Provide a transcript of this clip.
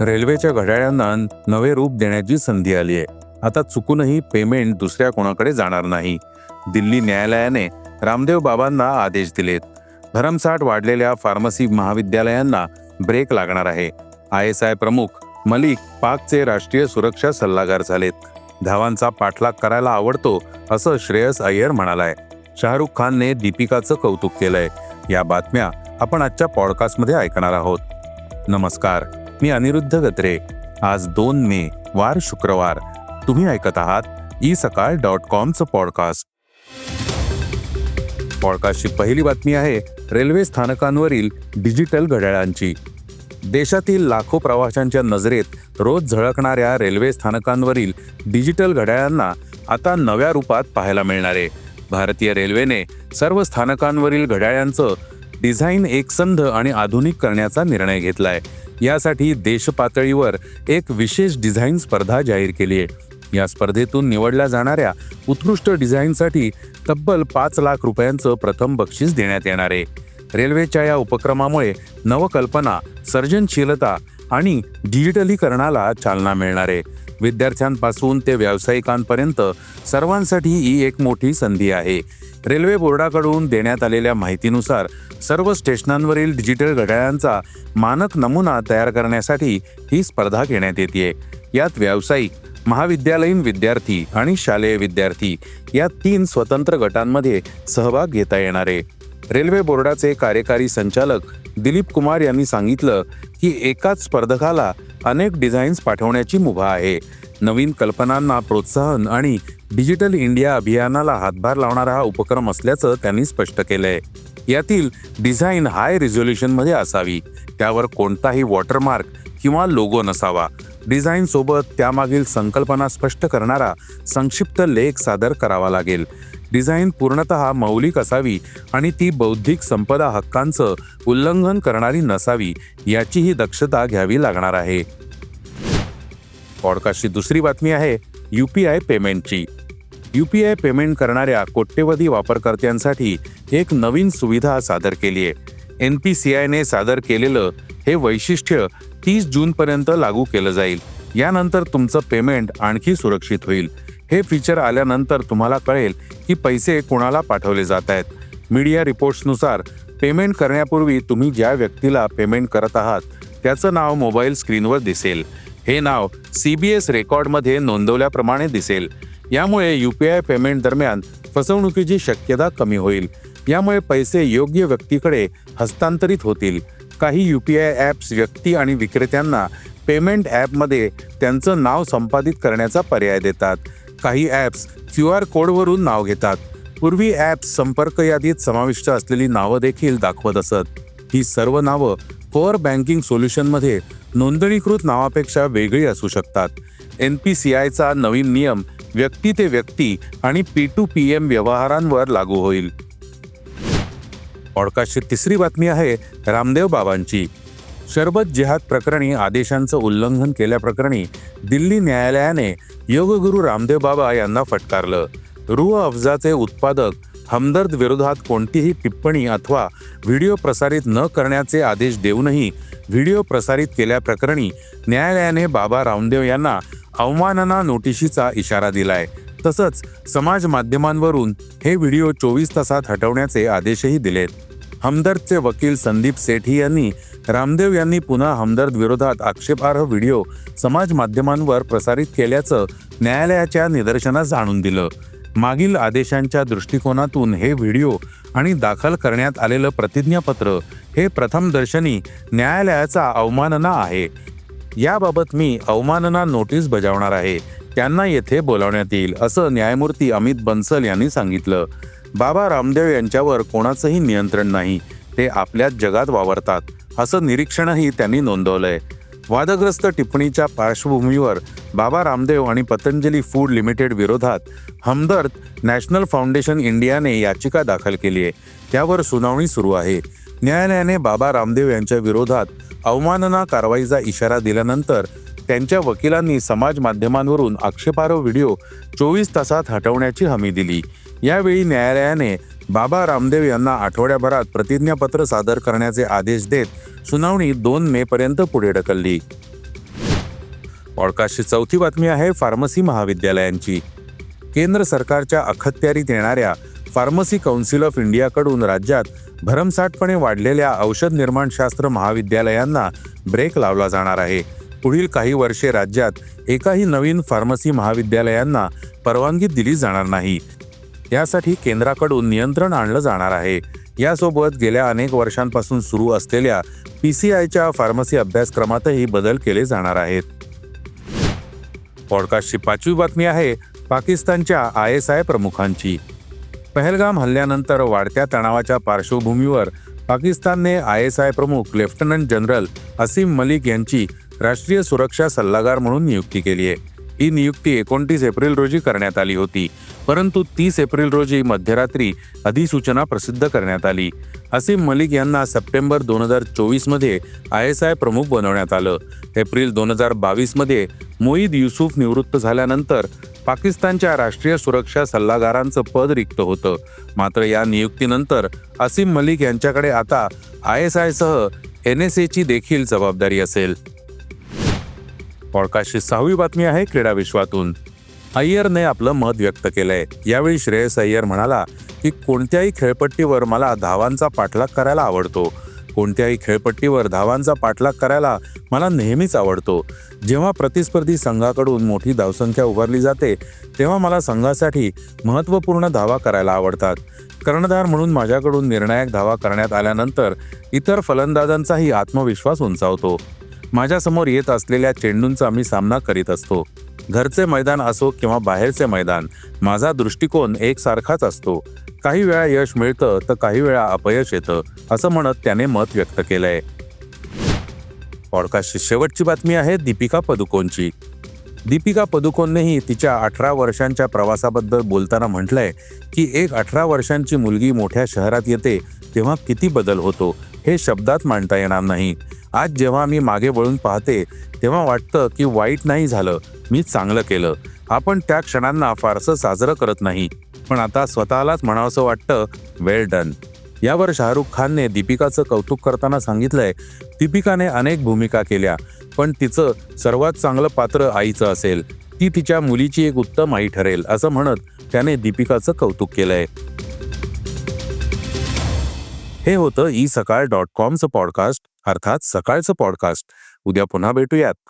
रेल्वेच्या घड्याळांना नवे रूप देण्याची संधी आली आहे. आता चुकूनही पेमेंट दुसऱ्या कोणाकडे जाणार नाही. दिल्ली न्यायालयाने रामदेव बाबांना आदेश दिलेत. भरमसाठ वाढलेल्या फार्मसी महाविद्यालयांना ब्रेक लागणार आहे. आय एस आय प्रमुख मलिक पाकचे राष्ट्रीय सुरक्षा सल्लागार झालेत. धावांचा पाठलाग करायला आवडतो असं श्रेयस अय्यर म्हणालाय. शाहरुख खानने दीपिकाचं कौतुक केलंय. या बातम्या आपण आजच्या पॉडकास्टमध्ये ऐकणार आहोत. नमस्कार. मी अनिरुद्ध गत्रे. आज दोन मे वार शुक्रवार. तुम्ही ऐकत आहात ई सकाळ डॉट कॉमचं पॉडकास्ट. पॉडकास्टची पहिली बातमी आहे रेल्वे स्थानकांवरील डिजिटल घड्याळांची. देशातील लाखो प्रवाशांच्या नजरेत रोज झळकणाऱ्या रेल्वे स्थानकांवरील डिजिटल घड्याळांना आता नव्या रूपात पाहायला मिळणार. आहे भारतीय रेल्वेने सर्व स्थानकांवरील घड्याळांचं डिझाईन एकसंध आणि आधुनिक करण्याचा निर्णय घेतलाय. यासाठी देशपातळीवर एक विशेष डिझाईन स्पर्धा जाहीर केली आहे. या स्पर्धेतून निवडल्या जाणाऱ्या उत्कृष्ट डिझाईनसाठी तब्बल पाच लाख रुपयांचं प्रथम बक्षीस देण्यात येणार आहे. रेल्वेच्या या उपक्रमामुळे नवकल्पना सर्जनशीलता आणि डिजिटलीकरणाला चालना मिळणार आहे. विद्यार्थ्यांपासून ते व्यावसायिकांपर्यंत सर्वांसाठी ही एक मोठी संधी आहे. रेल्वे बोर्डाकडून देण्यात आलेल्या माहितीनुसार सर्व स्टेशनांवरील डिजिटल घड्याळांचा मानक नमुना तयार करण्यासाठी ही स्पर्धा घेण्यात येते यात व्यावसायिक महाविद्यालयीन विद्यार्थी आणि शालेय विद्यार्थी या तीन स्वतंत्र गटांमध्ये सहभाग घेता येणार आहे. रेल्वे बोर्डाचे कार्यकारी संचालक दिलीप कुमार यांनी सांगितलं की एकाच स्पर्धकाला अनेक डिझाईन्स पाठवण्याची मुभा आहे. नवीन कल्पनांना प्रोत्साहन आणि डिजिटल इंडिया अभियानाला हातभार लावणारा हा उपक्रम असल्याचं त्यांनी स्पष्ट केलंय. यातील डिझाईन हाय रिझोल्युशनमध्ये असावी. त्यावर कोणताही वॉटरमार्क किंवा लोगो नसावा. डिझाईन सोबत त्यामागील संकल्पना स्पष्ट करणारा संक्षिप्त लेख सादर करावा लागेल. डिझाईन पूर्णतः मौलिक असावी आणि ती बौद्धिक संपदा हक्कांचं उल्लंघन करणारी नसावी याचीही दक्षता घ्यावी लागणार आहे. पॉडकास्टची दुसरी बातमी आहे यू पी आय पेमेंटची. यू पी आय पेमेंट करणाऱ्या कोट्यवधी वापरकर्त्यांसाठी एक नवीन सुविधा सादर केली आहे. एन पी सी आयने सादर केलेलं हे वैशिष्ट्य तीस जूनपर्यंत लागू केलं जाईल. यानंतर तुमचं पेमेंट आणखी सुरक्षित होईल. हे फीचर आल्यानंतर तुम्हाला कळेल की पैसे कोणाला पाठवले जात आहेत. मीडिया रिपोर्ट्सनुसार पेमेंट करण्यापूर्वी तुम्ही ज्या व्यक्तीला पेमेंट करत आहात त्याचं नाव मोबाईल स्क्रीनवर दिसेल. हे नाव सी बी एस रेकॉर्डमध्ये नोंदवल्याप्रमाणे दिसेल. यामुळे यू पी आय पेमेंट दरम्यान फसवणुकीची शक्यता कमी होईल. यामुळे पैसे योग्य व्यक्तीकडे हस्तांतरित होतील. काही यू पी आय ॲप्स व्यक्ती आणि विक्रेत्यांना पेमेंट ॲपमध्ये त्यांचं नाव संपादित करण्याचा पर्याय देतात. काही ॲप्स क्यू आर कोडवरून नाव घेतात. पूर्वी ॲप्स संपर्क यादीत समाविष्ट असलेली नावं देखील दाखवत असत. ही सर्व नावं कोअर बँकिंग सोल्युशनमध्ये नोंदणीकृत नावापेक्षा वेगळी असू शकतात. एन पी सी आयचा नवीन नियम व्यक्ती ते व्यक्ती आणि पी टू पी एम व्यवहारांवर लागू होईल. पॉडकास्टची तिसरी बातमी आहे रामदेव बाबांची. शरबत जिहाद प्रकरणी आदेशांचं उल्लंघन केल्याप्रकरणी दिल्ली न्यायालयाने योगगुरू रामदेव बाबा यांना फटकारलं. रूह अफजाचे उत्पादक हमदर्द विरोधात कोणतीही टिप्पणी अथवा व्हिडिओ प्रसारित न करण्याचे आदेश देऊनही व्हिडिओ प्रसारित केल्याप्रकरणी न्यायालयाने बाबा रामदेव यांना अवमानना नोटिशीचा इशारा दिलाय. तसंच समाज माध्यमांवरून हे व्हिडिओ चोवीस तासात हटवण्याचे आदेशही दिलेत. हमदर्दचे वकील संदीप सेठी यांनी रामदेव यांनी पुन्हा हमदर्द विरोधात आक्षेपार्ह व्हिडिओ समाज माध्यमांवर प्रसारित केल्याचं न्यायालयाच्या निदर्शनास जाणून दिलं. मागील आदेशांच्या दृष्टिकोनातून हे व्हिडिओ आणि दाखल करण्यात आलेलं प्रतिज्ञापत्र हे प्रथमदर्शनी न्यायालयाचा अवमानना आहे. याबाबत मी अवमानना नोटीस बजावणार आहे. त्यांना येथे बोलावण्यात येईल असं न्यायमूर्ती अमित बन्सल यांनी सांगितलं. बाबा रामदेव यांच्यावर कोणाचंही नियंत्रण नाही ते आपल्याच जगात वावरतात असं निरीक्षणही त्यांनी नोंदवलंय. वादग्रस्त टिप्पणीच्या पार्श्वभूमीवर बाबा रामदेव आणि पतंजली फूड लिमिटेड विरोधात हमदर्द नॅशनल फाउंडेशन इंडियाने याचिका दाखल केली आहे. त्यावर सुनावणी सुरू आहे. न्यायालयाने बाबा रामदेव यांच्या विरोधात अवमानना कारवाईचा इशारा दिल्यानंतर त्यांच्या वकिलांनी समाज माध्यमांवरून आक्षेपार्ह व्हिडिओ चोवीस तासात हटवण्याची हमी दिली. यावेळी न्यायालयाने बाबा रामदेव यांना आठवड्याभरात प्रतिज्ञापत्र सादर करण्याचे आदेश देत सुनावणी दोन मे पर्यंत पुढे ढकलली. पॉडकास्टची चौथी बातमी आहे फार्मसी महाविद्यालयांची. केंद्र सरकारच्या अखत्यारीत येणाऱ्या फार्मसी काउन्सिल ऑफ इंडियाकडून राज्यात भरमसाठपणे वाढलेल्या औषध निर्माणशास्त्र महाविद्यालयांना ब्रेक लावला जाणार आहे. पुढील काही वर्षे राज्यात एकाही नवीन फार्मसी महाविद्यालयांना परवानगी दिली जाणार नाही. यासाठी केंद्राकडून नियंत्रण आणलं जाणार आहे. यासोबत गेल्या अनेक वर्षांपासून सुरू असलेल्या पी सी आयच्या फार्मसी अभ्यासक्रमातही बदल केले जाणार आहेत. पॉडकास्टची पाचवी बातमी आहे पाकिस्तानच्या आय एस आय प्रमुखांची. पहलगाम हल्ल्यानंतर वाढत्या तणावाच्या पार्श्वभूमीवर पाकिस्तानने आय एस आय प्रमुख लेफ्टनंट जनरल असीम मलिक यांची राष्ट्रीय सुरक्षा सल्लागार म्हणून नियुक्ती केली आहे. ही नियुक्ती एकोणतीस एप्रिल रोजी करण्यात आली होती परंतु तीस एप्रिल रोजी मध्यरात्री अधिसूचना प्रसिद्ध करण्यात आली. असीम मलिक यांना सप्टेंबर दोन हजार चोवीसमध्ये आय एस आय प्रमुख बनवण्यात आलं. एप्रिल दोन हजार बावीसमध्ये मोईद युसुफ निवृत्त झाल्यानंतर पाकिस्तानच्या राष्ट्रीय सुरक्षा सल्लागारांचं पद रिक्त होतं. मात्र या नियुक्तीनंतर असीम मलिक यांच्याकडे आता आय एस आयसह एन एस एची देखील जबाबदारी असेल. पॉडकास्टची सहावी बातमी आहे क्रीडा विश्वातून. अय्यरने आपलं मत व्यक्त केलंय. यावेळी श्रेयस अय्यर म्हणाला की कोणत्याही खेळपट्टीवर मला धावांचा पाठलाग करायला आवडतो. कोणत्याही खेळपट्टीवर धावांचा पाठलाग करायला मला नेहमीच आवडतो. जेव्हा प्रतिस्पर्धी संघाकडून मोठी धावसंख्या उभारली जाते तेव्हा मला संघासाठी महत्त्वपूर्ण धावा करायला आवडतात. कर्णधार म्हणून माझ्याकडून निर्णायक धावा करण्यात आल्यानंतर इतर फलंदाजांचाही आत्मविश्वास उंचावतो. माझ्यासमोर येत असलेल्या चेंडूंचा मी सामना करीत असतो. घरचे मैदान असो किंवा बाहेरचे मैदान माझा दृष्टिकोन एकसारखाच असतो. काही वेळा यश मिळतं तर काही वेळा अपयश येतं असं म्हणत त्याने मत व्यक्त केलंय. पॉडकास्टची शेवटची बातमी आहे दीपिका पदुकोनची दीपिका पदुकोननेही तिच्या अठरा वर्षांच्या प्रवासाबद्दल बोलताना म्हटलंय की एक अठरा वर्षांची मुलगी मोठ्या शहरात येते तेव्हा किती बदल होतो हे शब्दात मांडता येणार नाही. आज जेव्हा मी मागे वळून पाहते तेव्हा वाटतं की वाईट नाही झालं मी चांगलं केलं. आपण त्या क्षणांना फारसं साजरं करत नाही. पण आता स्वतःलाच म्हणावंसं वाटतं वेल डन यावर शाहरुख खानने दीपिकाचं कौतुक करताना सांगितलंय दीपिकाने अनेक भूमिका केल्या पण तिचं सर्वात चांगलं पात्र आईचं असेल. ती तिच्या मुलीची एक उत्तम आई ठरेल असं म्हणत त्याने दीपिकाचं कौतुक केलंय. हे होतं ई सकाळ डॉट कॉमचं पॉडकास्ट अर्थात सकाळचं पॉडकास्ट. उद्या पुन्हा भेटूयात.